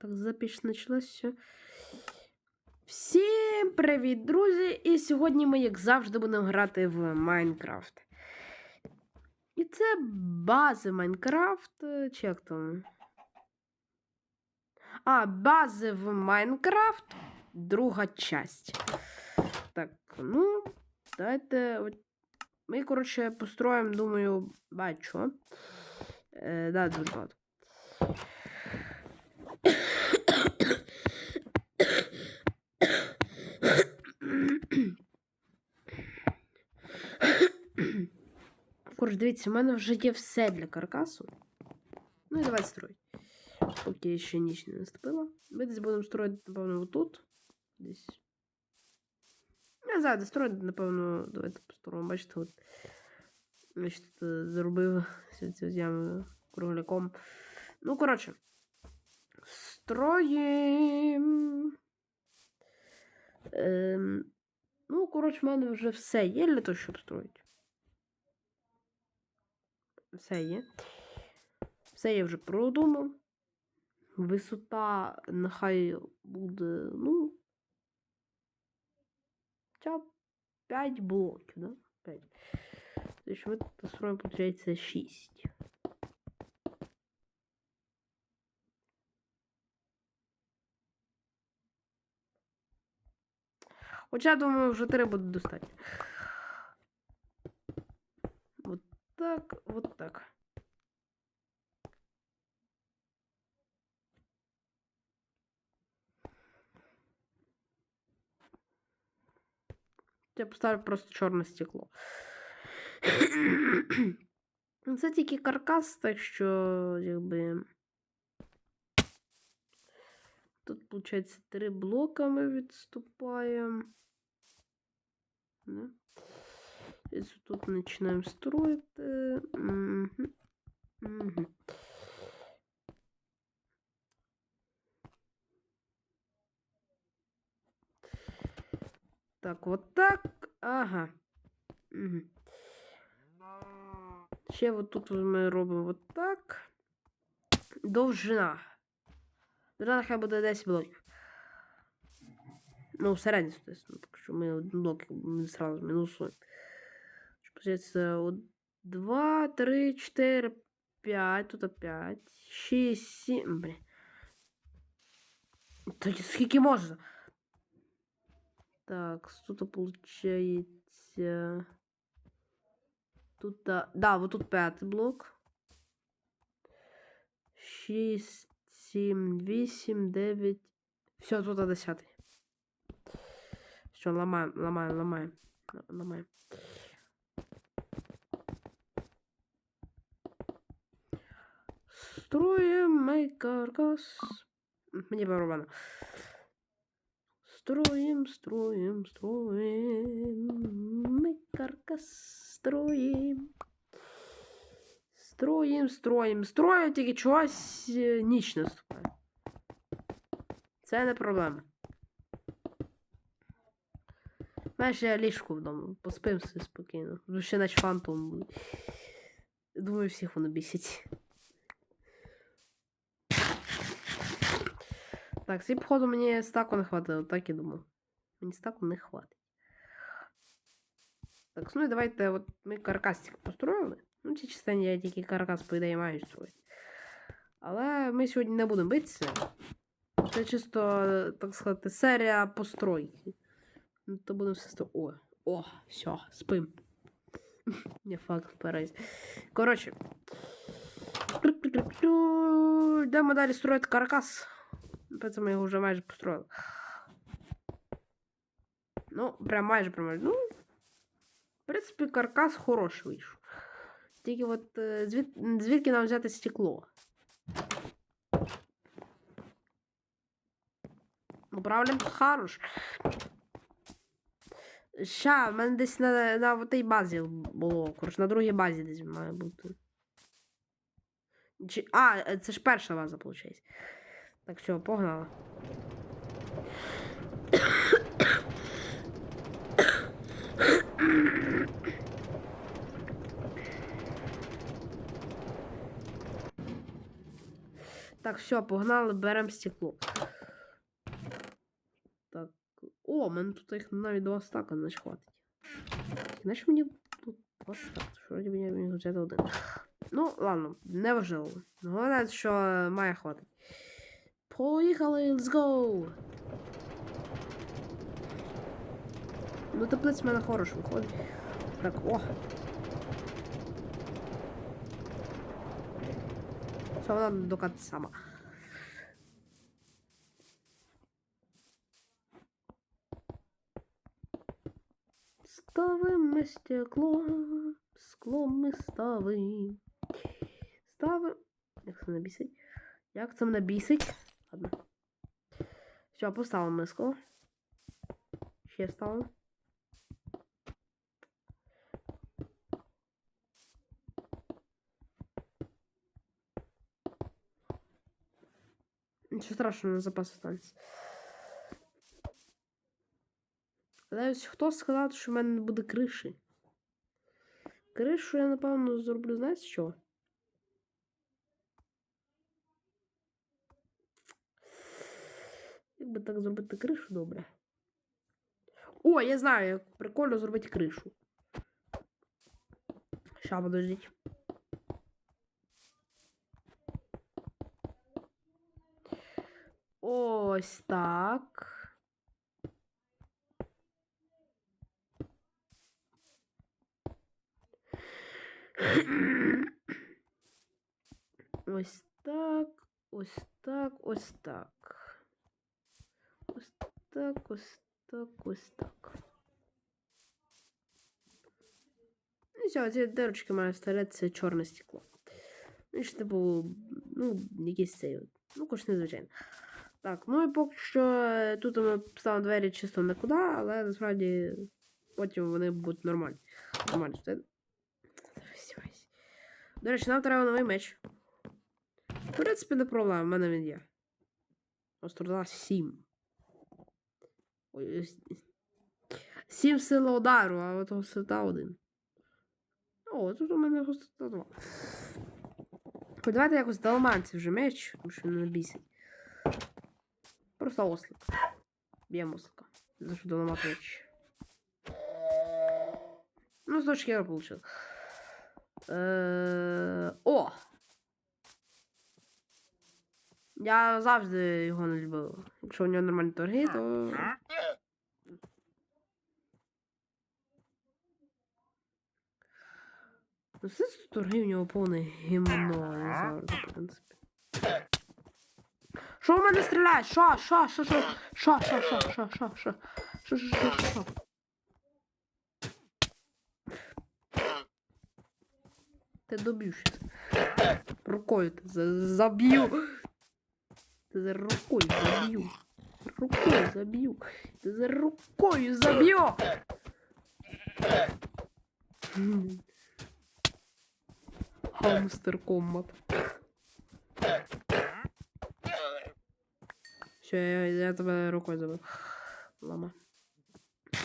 Так, запись почалася. Всім привіт, друзі! І сьогодні ми, як завжди, будемо грати в Майнкрафт. І це бази Майнкрафт. е, Чи як там? А, бази в Майнкрафт. Друга часть. Так, ну, давайте. Ми, коротше, построїмо, думаю, бачу. Е, да, дуже багато. Коротше, дивіться, у мене вже є все для каркасу. Ну і давайте строїть. Поки ще ніч не наступила. Ми десь будемо строїти, напевно, отут. Десь. Знаю, де строїти, напевно, давайте построїмо. Бачите, от. Значить, тут е, заробив цю яму кругляком. Ну, коротше. Строїм. Ем, ну, коротше, в мене вже все є для того, щоб строїти. Все є. Все я вже продумав. Висота нехай буде, ну. Хоча б 5 блоків, да? 5. Тобто ми тут строїмо, виходить, 6. Хоча, думаю, вже 3 буде достатньо. Вот так, вот так. Я поставлю просто чорне стекло. Ну, Це тільки каркас, так що, якби. Тут, виходить, три блока ми відступаємо. І тут починаємо строїти. Мгм. Мгм. Так, вот так. Ага. Угу. Ще от тут ми робимо от так. Довжина. Довжина нехай буде 10 блоків. Ну, середньо, соответственно, так що ми сразу мінусуємо. Що получається 2, 3, 4, 5, тут 5, 6, 7, блін. Так, скільки можна? Так, тут получается... Тут, да, вот тут пятый блок. 6, 7, 8, 9. Все, тут 10. Все, ломаем, ломаем, ломаем. Ломаем. Строим мой каркас. Мне порвано. Строим, строим, строим. Мы каркас строим. Строим, строим, строим, тільки чогось е, ніч наступає. Це не проблема. Знаєш, я ліжку вдома, поспим собі спокійно. Ще наче фантом буде. Думаю, всіх воно бісить. Так, цей походу мені стаку не хватило, так і думав. Мені стаку не хватить. Так, ну і давайте от ми каркасик построїли. Ну, ці частині я тільки каркас, по ідеї, маю строїти. Але ми сьогодні не будемо битися. Це чисто, так сказати, серія постройки. Ну, то будемо все сто. О, о, все, спим. Не факт вперед. Коротше. Йдемо далі строїти каркас. Ми його вже майже построїли. Ну, прям майже прям майже. Ну, в принципі, каркас хороший вийшов. Тільки от звід... звідки нам взяти стекло? Правильно, хорош. Ща, в мене десь на, на тій базі було. Коротше, на другій базі десь має бути. Чи... А, це ж перша база, виходить. Так, все, погнали. Так, все, погнали, беремо стекло. Так. О, у мене тут їх навіть два стака, значить хватить. Знаєш, мені тут два стака, вроді мені мені взяти один. Ну, ладно, не важливо. Головне, що е, має хватить. Поїхали, let's go! Ну, теплиць в мене хорош виходить. Так, о. Все, вона докатить сама. Ставим ми стекло, скло ми ставим. Ставим. Як це мене бісить? Як це мене бісить? Ладно. Все, поставимо ми скло. Ще ставимо. Нічого страшного, на запас останеться. Але ось хто сказав, що в мене не буде криші? Кришу я, напевно, зроблю, знаєте що? Би так зробити кришу добре? О, я знаю, як прикольно зробити кришу. Ща, подождіть. Ось так. Ось так, ось так, ось так. Так, ось так, ось так. І все, ці дирочки мають старатися чорне стекло. Ну, ж, типу, ну, якийсь цей. Ну, хоч незвичайно. Так, ну і поки що тут ми ставимо двері чисто нікуди, але насправді потім вони будуть нормальні. Нормально. До речі, нам треба новий меч. В принципі, не проблема, в мене він є. Острота 7. Ой, ось- 7 сила удару, а от гострота 1. О, тут у мене гострота 2. Хоч давайте якось далманці вже меч, тому що не бісить. Просто ослик. Б'ємо ослика. За що доламати меч. Ну, з точки я получил. Е, О! Я завжди його не любив. Якщо у нього нормальні торги, то. Ну, все це торги у нього повне гімно, завжди, в принципі. Що в мене стріляє? Що? Що? Що? Що? Що? Що? Що? Що? Що? Що? Що? Що? Що? Що? Ти доб'ю щас. Рукою ти за- заб'ю. Ти за рукою заб'ю. Рукою заб'ю. Ти за рукою заб'ю. М. Хамстер комбат. Все, я, я тебе рукою забив. Лама.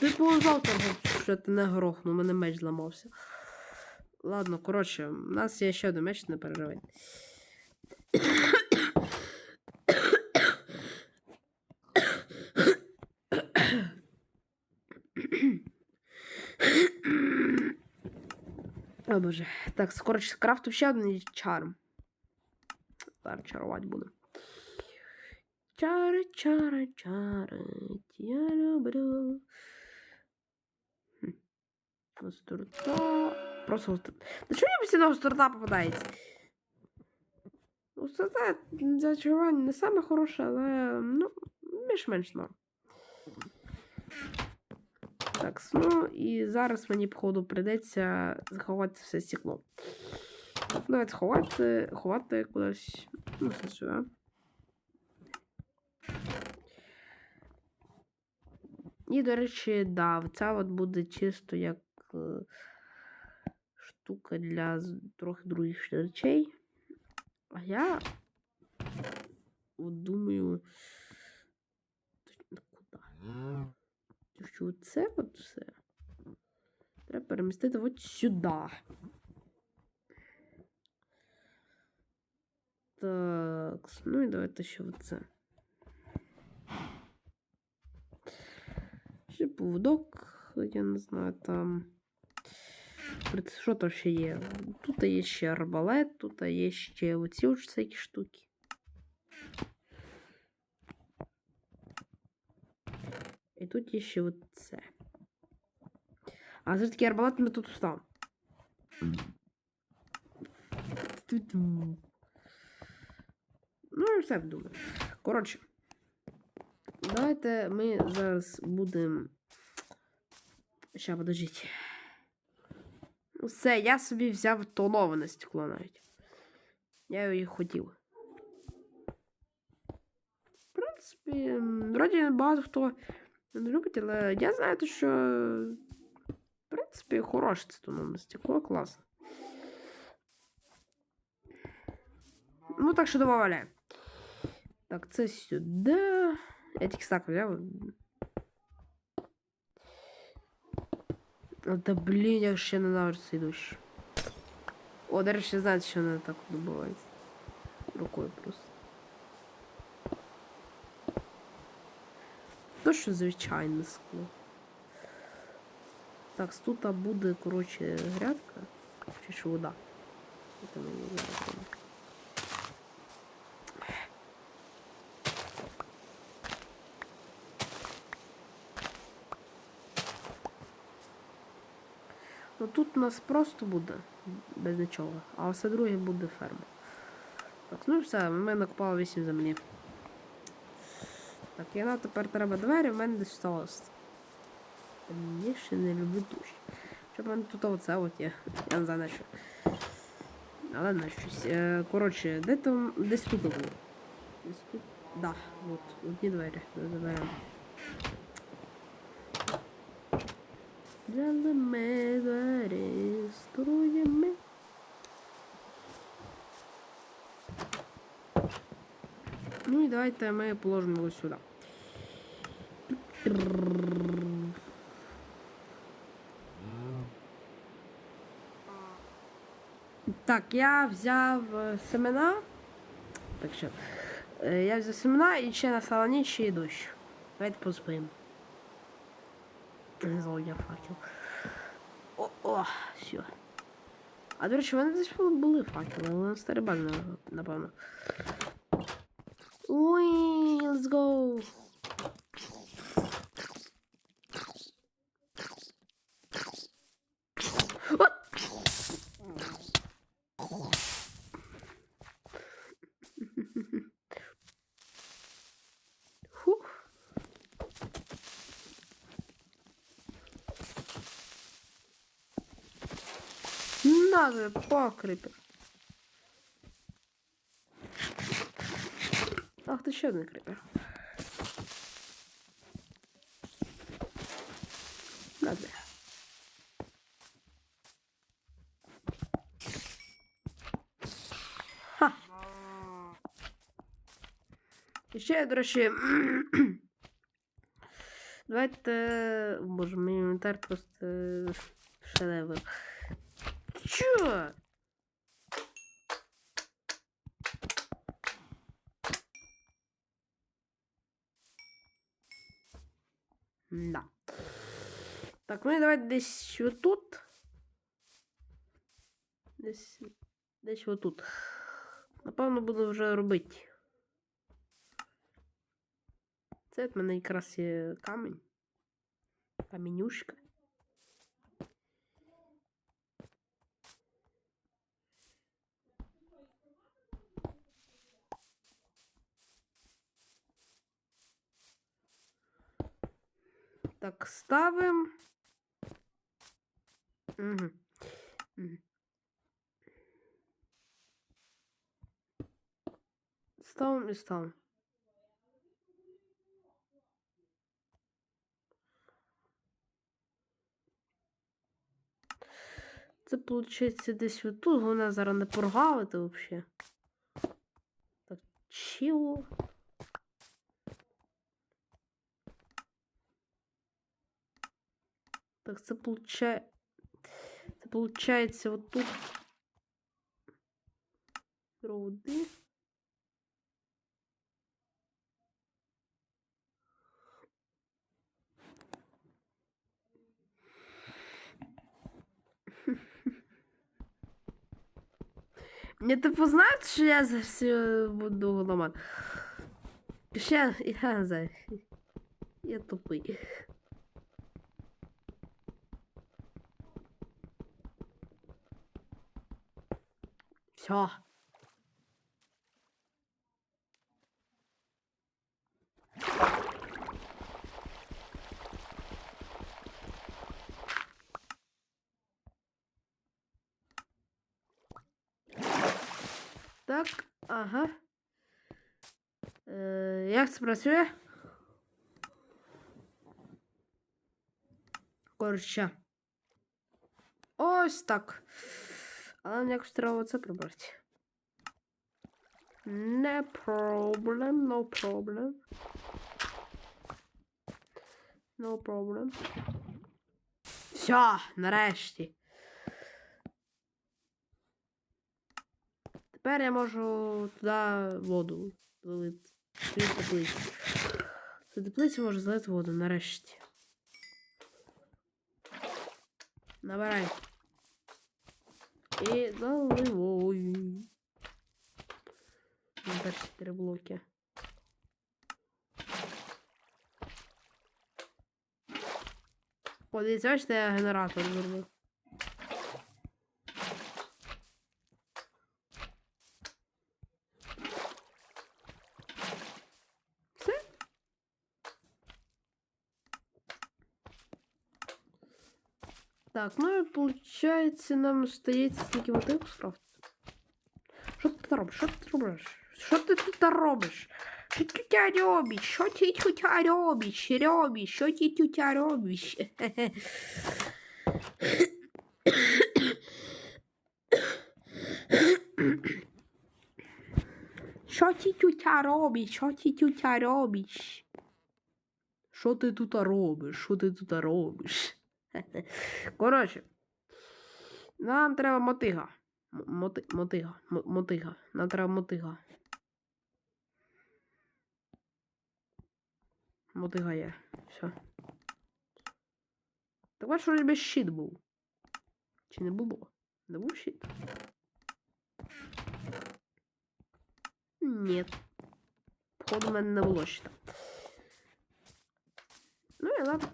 Ти поважав того, що ти не грохнув, у мене меч зламався. Ладно, коротше, у нас є ще один меч, не переживай. О боже. Так, скоротше, крафту ще один чарм. Зараз чарувати буду. Чари, чари, чари, я люблю. Хм. Просто гострота. Да чого мені постійно гострота попадається? Гострота для чарування не саме хороше, але ну, більш-менш норм. Так, ну і зараз мені, походу, прийдеться заховати все стекло. Навіть ховати, ховати кудись. Ну, все сюди. І, до речі, да, ця от буде чисто як е, штука для трохи других речей. А я от думаю. Куди? Що це от все треба перемістити от сюди. Так, ну і давайте ще оце. Ще поводок, я не знаю, там. Що там ще є? Тут є ще арбалет, тут є ще оці всякі штуки. І тут є ще оце. А все таки арбалет ми тут встав. Ну, і все думаю. Коротше. Давайте ми зараз будемо. Ща, подождіть. Все, я собі взяв тоноване стекло навіть. Я її хотів. В принципі, вроді багато хто не любить, але я знаю, те, що. В принципі, хороше це тоноване стекло, класно. Ну, так що добавляю. Так, це сюди. Я тільки так взяв. А, Та блін, я ще ненавиджу цей дощ. О, до речі, знаєте, що не так добувається. Рукою просто. То, що звичайне скло. Так, тут буде, коротше, грядка. Чи що вода. Це мені знаю. Ну тут у нас просто буде без нічого, а все друге буде ферма. Так, ну і все, ми накопали 8 землі. Так, і нам тепер треба двері, в мене десь сталося. Я ще не люблю дощ. Щоб мене тут оце от є. Я не знаю на що. Але на щось. Е, Коротше, де там десь тут було. Десь тут. Да, от, одні двері. Заберемо. Взяли двері, струями. Ну і давайте ми положимо його сюди. Так, я взяв е, семена. Так що. е, Я взяв семена і ще настала ніч і дощ. Давайте поспимо. Злодя факел. О, о, все. А до речі, в мене десь були факели, але старий бан, напевно. Ой, let's go. От! Фух. Надо покрипер. Ах, ти ще один крипер. Надо. Ха. І ще, до речі, давайте, боже, мій інвентар просто шедевр. Чё? Да. Так, ну і давайте десь отут. Десь. Десь отут. Напевно, буду вже робити. Це в мене якраз є камінь. Каменюшка. Так, ставим. Угу. Ставим і ставим. Це виходить десь отут, головне зараз не поргавити взагалі. Так, чого? Так, це получає. Це получається отут. Роди. Не ти познаєш, що я за все буду голоман? Ще я за. Я тупий. Все. Так, ага. Е, як це працює? Коротше. Ось так. Але мені якось треба це прибрати. Не проблем, no problem. No problem. Все, нарешті. Тепер я можу туди воду залити. Свою теплицю. Цю теплицю можу залити воду нарешті. Набирай. І заливай. На перші три блоки. О, дивіться, бачите, я генератор зробив. Все? Так, ну і виходить, нам стається тільки вот їх скрафтити. Що ти тут робиш? Що ти тут робиш? Що ти тут робиш? Що ти тут робиш? Що ти тут робиш? Робиш? Що ти тут робиш? Що ти тут робиш? Що ти тут робиш? Що ти тут робиш? Що ти тут робиш? Коротше, нам треба мотига. Моти, мотига. Мотига. Нам треба мотига. Мотига є. Все. Так бачиш, що тебе щит був. Чи не було? Не був щит? Ні. Походу, в мене не було щита. Ну і ладно.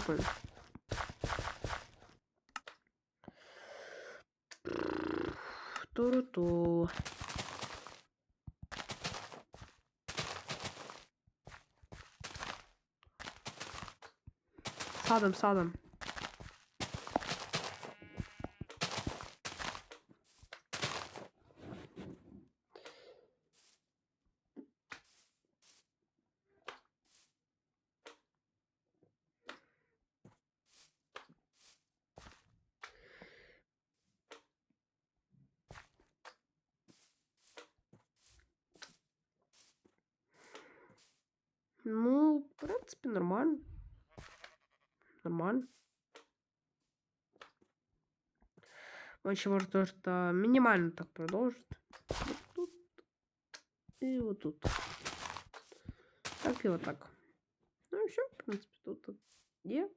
favor. tudo Sağdım sağdım. Ну, в принципе, нормально. Нормально. Он еще может то, что минимально так продолжит. Вот тут. И вот тут. Так и вот так. Ну все, в принципе, тут, є.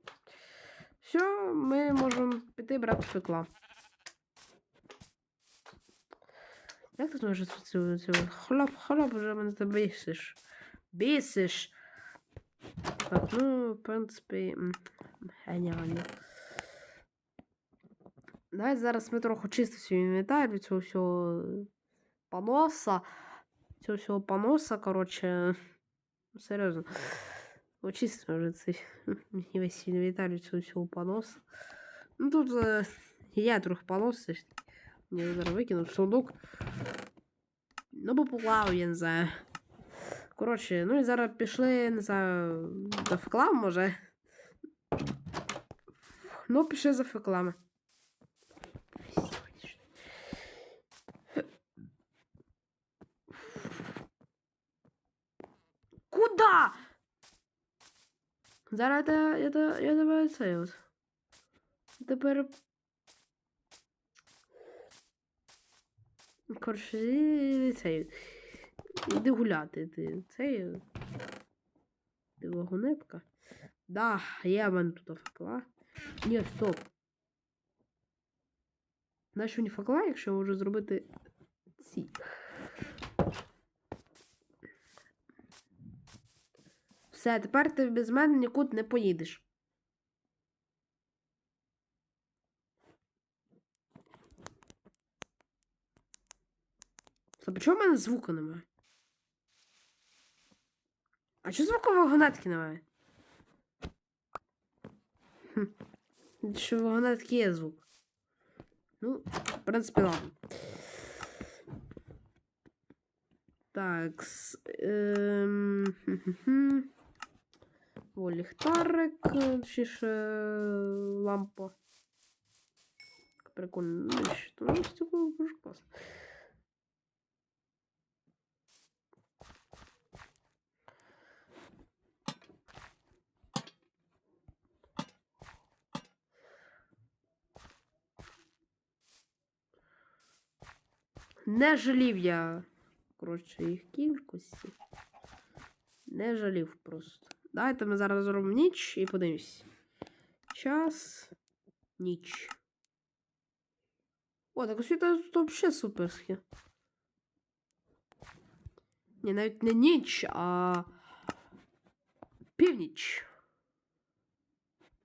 Все, ми можемо піти брати фекла. Як тут може цю, хлоп, хлоп, вже мене ти бісиш. Бісиш. Так, ну, в принципі, геніально. Зараз ми трохи чисто свій інвентар від цього всього поноса. Цього всього поноса, коротше. Ну, серйозно. Очистимо вже цей весь інвентар від цього всього поноса. Ну тут е, я трохи понос. таки. Зараз викинув сундук. Ну, бо поплав, я не знаю. Коротше, ну і зараз пішли, не знаю, за феклами, може. Ну, пішли за феклами. Куда? Зараз я, я, я, я тебе цей от. Тепер. Коротше, цей. Іди гуляти. Ти цей. Ти вагонетка. Да, є в мене тут факла. Ні, стоп. Нащо мені факла, якщо я можу зробити ці. Все, тепер ти без мене нікуди не поїдеш. Стоп, чого в мене звуку немає? А чого звуку вагонетки немає? Хм. Що в вагонетки є звук. Ну, в принципі, ладно. Так. О, ліхтарик, е, точніше, лампа. Прикольно. Ну, що ну, стекло дуже класно. Не жалів я, коротше, їх кількості. Не жалів просто. Давайте ми зараз зробимо ніч і подивимось. Час. Ніч. О, так освіта тут взагалі суперське. Ні, навіть не ніч, а північ.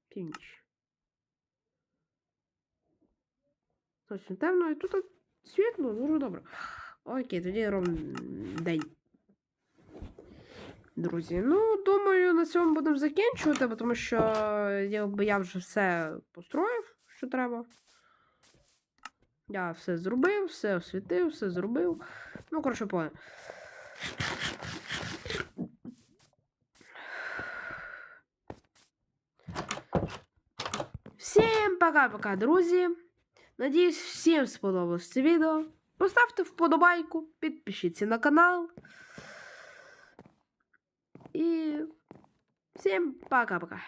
Північ. Точно темно, і тут світло, дуже добре. Окей, тоді робимо день. Друзі, ну, думаю, на цьому будемо закінчувати, тому що я вже все построїв, що треба. Я все зробив, все освітив, все зробив. Ну, коротше, понял. Всім пока-пока, друзі. Надіюсь, всім сподобалось це відео. Поставте вподобайку, підпишіться на канал. І всім пока-пока.